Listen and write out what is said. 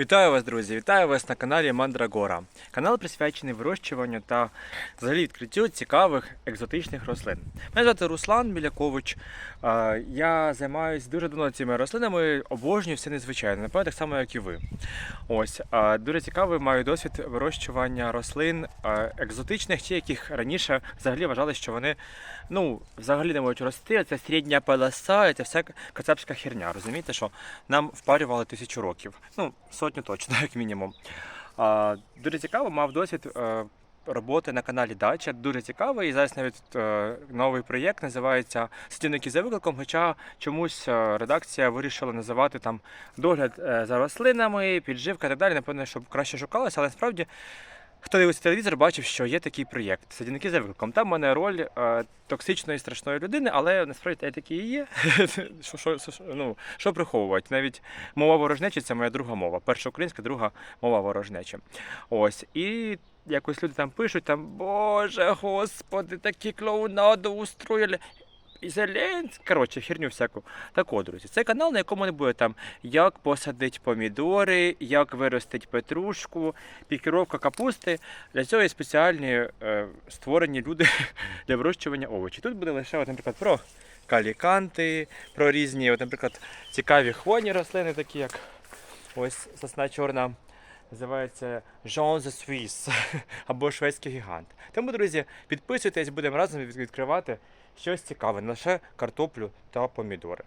Вітаю вас, друзі! Вітаю вас на каналі Мандрагора. Канал присвячений вирощуванню та взагалі відкриттю цікавих екзотичних рослин. Мене звати Руслан Білякович. Е, Я займаюся дуже давно цими рослинами, обожнюю все незвичайне, напевно, так само, як і ви. Ось дуже цікавий маю досвід вирощування рослин екзотичних, ті, яких раніше взагалі вважали, що вони ну, взагалі не можуть рости. Це середня полоса, це вся кацапська херня. Розумієте, що нам впарювали тисячу років. Ну, сотню точно, як мінімум. А, дуже цікаво, мав досвід е, роботи на каналі Дача. Дуже цікавий. І зараз навіть е, новий проєкт називається Сидівники за викликом. Хоча чомусь е, редакція вирішила називати там догляд за рослинами, підживка і так далі. Напевно, щоб краще шукалося, але насправді. Хто дивиться телевізор, бачив, що є такий проєкт Садівники за викликом. Там в мене роль е, токсичної страшної людини, але насправді я такий і є. що, що, що, ну, що приховувати? Навіть мова ворожнечі це моя друга мова. Перша українська, друга мова ворожнечі. Ось. І якось люди там пишуть, там, Боже, господи, такі клоунаду устроїли. І Зеленський, коротше, херню всяку. Так от, друзі, це канал, на якому не буде там як посадити помідори, як виростити петрушку, пікіровка капусти. Для цього є спеціальні е, створені люди для вирощування овочів. Тут буде лише, от, наприклад, про каліканти, про різні, от, наприклад, цікаві хвойні рослини, такі як ось сосна чорна. Називається Jean the Swiss або шведський гігант. Тому, друзі, підписуйтесь, будемо разом від- відкривати щось цікаве, не лише картоплю та помідори.